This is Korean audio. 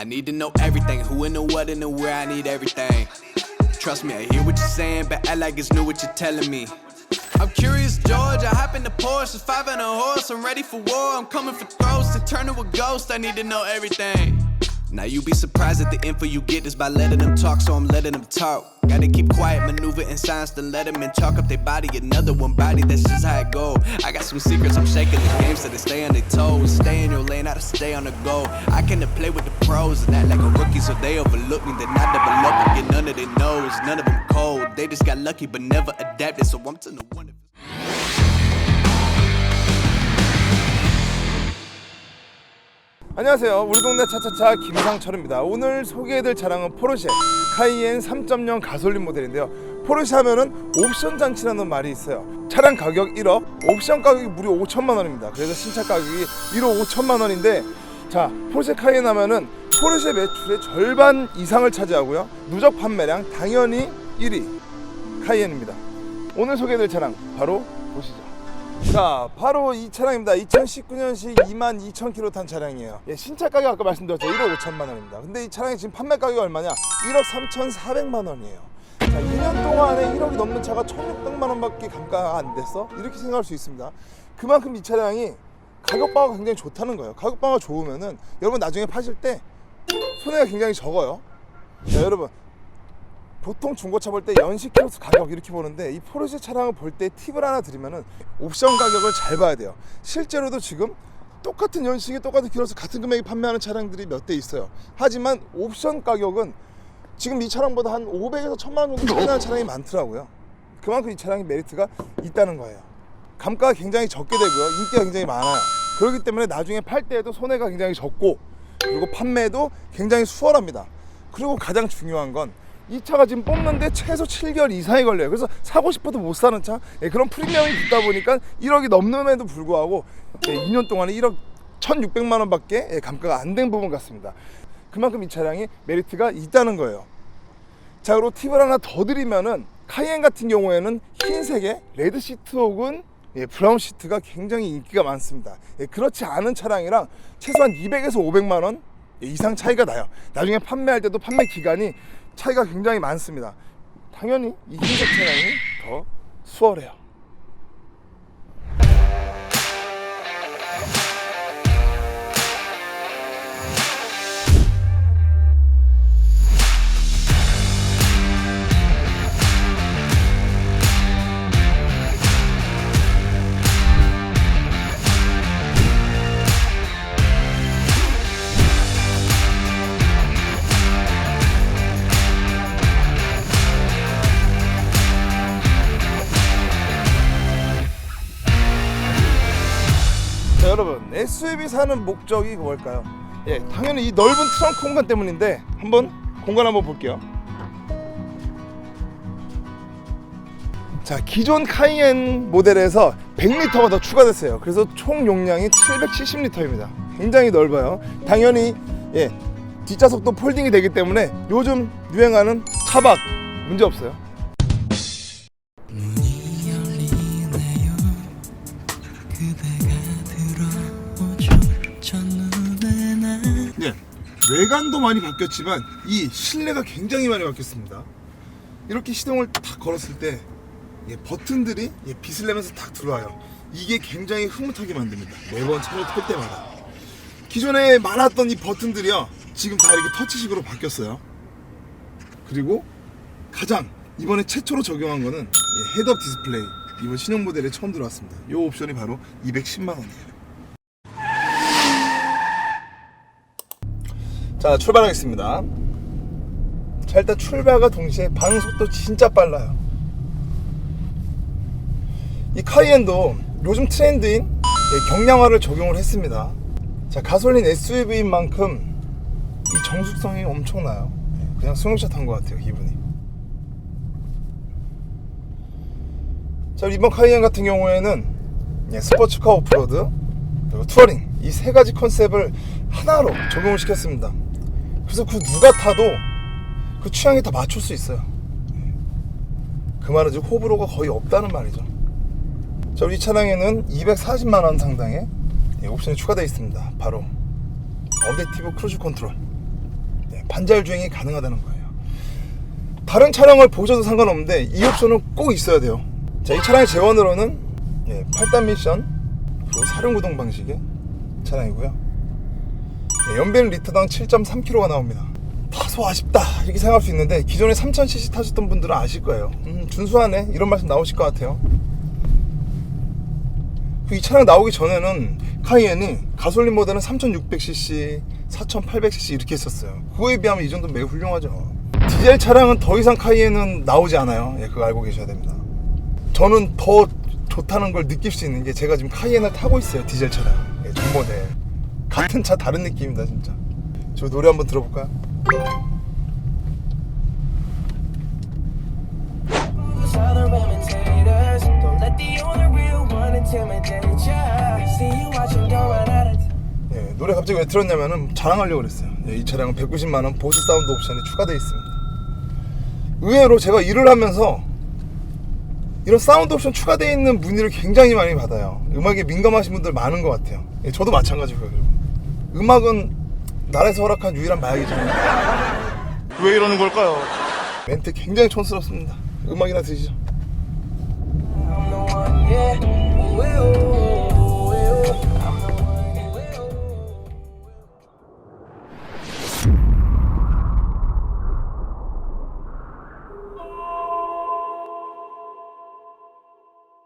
I need to know everything who and the what and the where I need everything. Trust me, I hear what you're saying, but act like it's new what you're telling me. I'm curious, George. I hop in the Porsche, five and a horse. I'm ready for war. I'm coming for throats to turn to a ghost. I need to know everything. Now you be surprised at the info you get is by letting them talk, so I'm letting them talk. Gotta keep quiet, maneuver in silence, then let them in chalk up their body. Another one body, that's just how it go. I got some secrets, I'm shaking the game so they stay on their toes. Stay in your lane, how to stay on the go. I can play with the pros and act like a rookie, so they overlook me. They're not developing, get none of their nose, none of them cold. They just got lucky but never adapted, so I'm to the one. 안녕하세요. 우리 동네 차차차 김상철입니다. 오늘 소개해드릴 차량은 포르쉐 카이엔 3.0 가솔린 모델인데요. 포르쉐 하면은 옵션 장치라는 말이 있어요. 차량 가격 1억, 옵션 가격이 무려 5천만 원입니다. 그래서 신차 가격이 1억 5천만 원인데 자 포르쉐 카이엔 하면은 포르쉐 매출의 절반 이상을 차지하고요. 누적 판매량 당연히 1위 카이엔입니다. 오늘 소개해드릴 차량 바로 보시죠. 자, 바로 이 차량입니다. 2019년식 22,000km 탄 차량이에요. 예, 신차 가격 아까 말씀드렸죠. 1억 5천만 원입니다. 근데 이 차량이 지금 판매 가격이 얼마냐? 1억 3,400만 원이에요. 자, 2년 동안에 1억이 넘는 차가 1,600만 원밖에 감가가 안 됐어? 이렇게 생각할 수 있습니다. 그만큼 이 차량이 가격 방어가 굉장히 좋다는 거예요. 가격 방어가 좋으면은 여러분 나중에 파실 때 손해가 굉장히 적어요. 자, 여러분 보통 중고차 볼 때 연식 키로수 가격 이렇게 보는데 이 포르쉐 차량을 볼 때 팁을 하나 드리면은 옵션 가격을 잘 봐야 돼요. 실제로도 지금 똑같은 연식에 똑같은 키로수 같은 금액에 판매하는 차량들이 몇 대 있어요. 하지만 옵션 가격은 지금 이 차량보다 한 500에서 1000만 원 정도 차이 나는 차량이 많더라고요. 그만큼 이 차량이 메리트가 있다는 거예요. 감가가 굉장히 적게 되고요. 인기가 굉장히 많아요. 그렇기 때문에 나중에 팔 때에도 손해가 굉장히 적고 그리고 판매도 굉장히 수월합니다. 그리고 가장 중요한 건 이 차가 지금 뽑는데 최소 7개월 이상이 걸려요. 그래서 사고 싶어도 못 사는 차. 예, 그런 프리미엄이 붙다 보니까 1억이 넘는에도 불구하고 예, 2년 동안에 1억 1,600만 원밖에 예, 감가가 안 된 부분 같습니다. 그만큼 이 차량이 메리트가 있다는 거예요. 자 그리고 팁을 하나 더 드리면은 카이엔 같은 경우에는 흰색의 레드 시트 혹은 예, 브라운 시트가 굉장히 인기가 많습니다. 예, 그렇지 않은 차량이랑 최소한 200에서 500만 원 예, 이상 차이가 나요. 나중에 판매할 때도 판매 기간이 차이가 굉장히 많습니다. 당연히 이 흰색 차량이 더 수월해요. 여러분 SUV 사는 목적이 뭘까요? 예, 당연히 이 넓은 트렁크 공간 때문인데 한번 공간 한번 볼게요. 자, 기존 카이엔 모델에서 100리터가 더 추가됐어요. 그래서 총 용량이 770리터입니다. 굉장히 넓어요. 당연히 예, 뒷좌석도 폴딩이 되기 때문에 요즘 유행하는 차박 문제 없어요. 외관도 많이 바뀌었지만 이 실내가 굉장히 많이 바뀌었습니다. 이렇게 시동을 탁 걸었을 때 예, 버튼들이 예, 빛을 내면서 탁 들어와요. 이게 굉장히 흐뭇하게 만듭니다. 매번 차를 탈 때마다. 기존에 많았던 이 버튼들이요, 지금 다 이렇게 터치식으로 바뀌었어요. 그리고 가장 이번에 최초로 적용한 거는 예, 헤드업 디스플레이. 이번 신형 모델에 처음 들어왔습니다. 이 옵션이 바로 210만 원이에요. 자 출발하겠습니다. 자 일단 출발과 동시에 반응 속도 진짜 빨라요. 이 카이엔도 요즘 트렌드인 예, 경량화를 적용을 했습니다. 자 가솔린 SUV인 만큼 이 정숙성이 엄청나요. 예, 그냥 승용차 탄 것 같아요 기분이. 자 이번 카이엔 같은 경우에는 예, 스포츠카 오프로드 그리고 투어링 이 세 가지 컨셉을 하나로 적용을 시켰습니다. 그래서 그 누가 타도 그 취향에 다 맞출 수 있어요. 그 말은 즉 호불호가 거의 없다는 말이죠. 자, 우리 이 차량에는 240만 원 상당의 예, 옵션이 추가되어 있습니다. 바로 어댑티브 크루즈 컨트롤. 네, 반자율 주행이 가능하다는 거예요. 다른 차량을 보셔도 상관없는데 이 옵션은 꼭 있어야 돼요. 자, 이 차량의 재원으로는 예, 8단 미션 그리고 사륜구동 방식의 차량이고요. 네, 연비는 리터당 7.3km가 나옵니다. 다소 아쉽다 이렇게 생각할 수 있는데 기존에 3000cc 타셨던 분들은 아실 거예요. 음, 준수하네 이런 말씀 나오실 것 같아요. 그이 차량 나오기 전에는 카이엔이 가솔린 모델은 3600cc, 4800cc 이렇게 했었어요. 그거에 비하면 이 정도는 매우 훌륭하죠. 디젤 차량은 더 이상 카이엔은 나오지 않아요. 예, 그거 알고 계셔야 됩니다. 저는 더 좋다는 걸 느낄 수 있는 게 제가 지금 카이엔을 타고 있어요. 디젤 차량. 예, 전 모델. 같은 차 다른 느낌입니다, 진짜. 저 노래 한번 들어볼까요? 예, 노래 갑자기 왜 틀었냐면은 자랑하려고 그랬어요. 예, 이 차량은 190만 원 보스 사운드 옵션이 추가되어 있습니다. 의외로 제가 일을 하면서 이런 사운드 옵션 추가되어 있는 문의를 굉장히 많이 받아요. 음악에 민감하신 분들 많은 것 같아요. 예, 저도 마찬가지고요. 음악은 나라에서 허락한 유일한 마약이잖아요. 왜 이러는 걸까요? 멘트 굉장히 촌스럽습니다. 음악이나 드시죠.